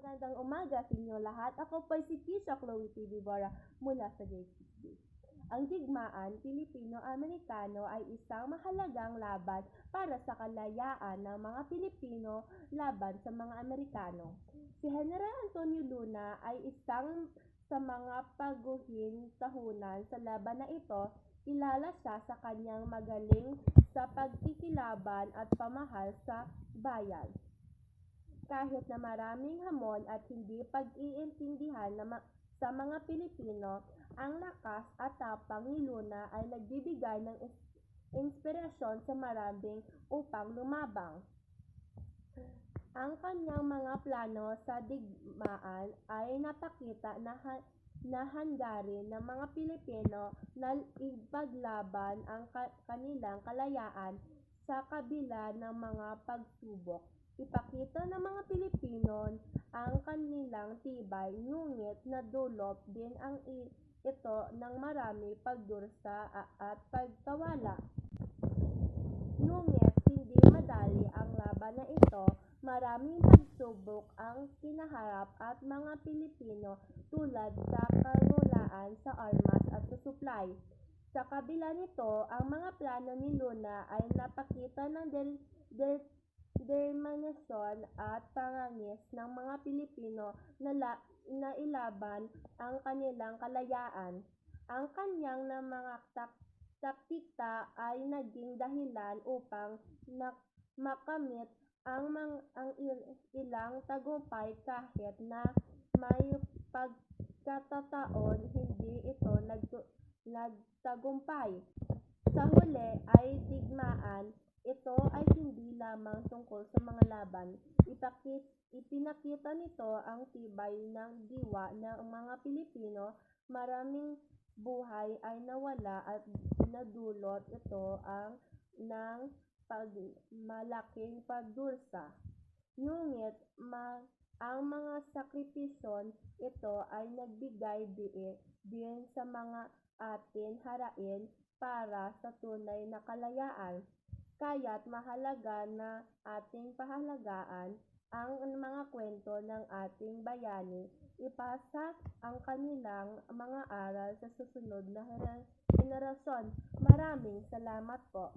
Magandang umaga sa inyo lahat. Ako po si Tisha Chloe T. Vivora mula sa JCC. Ang digmaan Pilipino-Amerikano ay isang mahalagang laban para sa kalayaan ng mga Pilipino laban sa mga Amerikano. Si General Antonio Luna ay isang sa mga paguhin tahunan sa laban na ito, kilala siya sa kanyang magaling sa pagkikilaban at pamahal sa bayan kahit na maraming hamon at hindi pag-iintindihan na ma- sa mga Pilipino, ang lakas at tapang ni Luna ay nagbibigay ng inspirasyon sa maraming upang lumabang. Ang kanyang mga plano sa digmaan ay napakita na, ha- na hangarin ng mga Pilipino na ipaglaban ang ka- kanilang kalayaan sa kabila ng mga pagsubok. Ipakita ng mga Pilipino ang kanilang tibay, ngunit nadulot din ang ito ng marami pagdursa at pagkawala. Ngunit hindi madali ang laban na ito, maraming pagsubok ang kinaharap at mga Pilipino tulad sa kagulaan sa armas at sa supply. Sa kabila nito, ang mga plano ni Luna ay napakita ng del, del, determinasyon at pangangis ng mga Pilipino na, la, na ilaban ang kanilang kalayaan. Ang kanyang na mga tak, taktika ay naging dahilan upang na, makamit ang, mang, ang il- ilang tagumpay kahit na may pagkatataon hindi ito nag, nagtagumpay. Sa huli ay digmaan, ito ay hindi lamang tungkol sa mga laban. Ipakit, ipinakita nito ang tibay ng diwa ng mga Pilipino. Maraming buhay ay nawala at nadulot ito ang ng pag, malaking pagdursa. Ngunit ma, ang mga sakripisyon ito ay nagbigay di, din sa mga atin harain para sa tunay na kalayaan. Kaya't mahalaga na ating pahalagaan ang mga kwento ng ating bayani, ipasa ang kanilang mga aral sa susunod na henerasyon. Maraming salamat po.